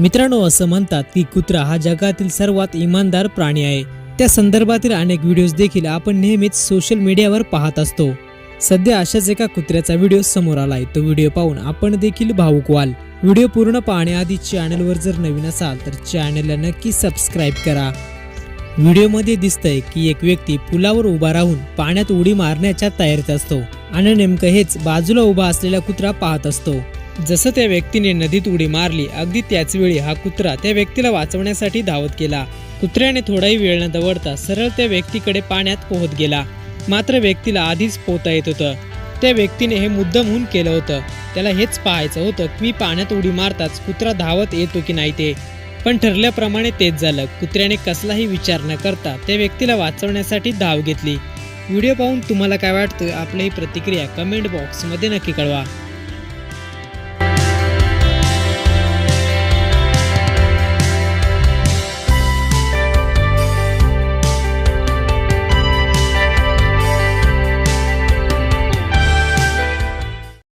मित्रांनो असं म्हणतात की कुत्रा हा जगातील सर्वात इमानदार प्राणी आहे. त्या संदर्भातील अनेक व्हिडिओज देखील आपण नेहमीच सोशल मीडियावर पाहत असतो. सध्या अशाच एका कुत्र्याचा व्हिडिओ समोर आलाय. तो व्हिडिओ पाहून आपण देखील भावुक व्हाल. व्हिडिओ पूर्ण पाहण्याआधी चॅनलवर जर नवीन असाल तर चॅनलला नक्की सबस्क्राईब करा. व्हिडिओमध्ये दिसतंय की एक व्यक्ती पुलावर उभा राहून पाण्यात उडी मारण्याच्या तयारीत असतो. आणि नेमकं हेच बाजूला उभा असलेला कुत्रा पाहत असतो. जसं त्या व्यक्तीने नदीत उडी मारली अगदी त्याच वेळी हा कुत्रा त्या व्यक्तीला वाचवण्यासाठी धावत गेला. कुत्र्याने थोडाही वेळ न दवडता सरळ त्या व्यक्तीकडे पाण्यात पोहत गेला. मात्र व्यक्तीला आधीच पोहता येत होतं. त्या व्यक्तीने हे मुद्दामहून केलं होतं. त्याला हेच पाहायचं होतं की मी पाण्यात उडी मारताच कुत्रा धावत येतो की नाही ते. पण ठरल्याप्रमाणे तेच झालं. कुत्र्याने कसलाही विचार न करता त्या व्यक्तीला वाचवण्यासाठी धाव घेतली. व्हिडिओ पाहून तुम्हाला काय वाटतं आपली प्रतिक्रिया कमेंट बॉक्समध्ये नक्की कळवा.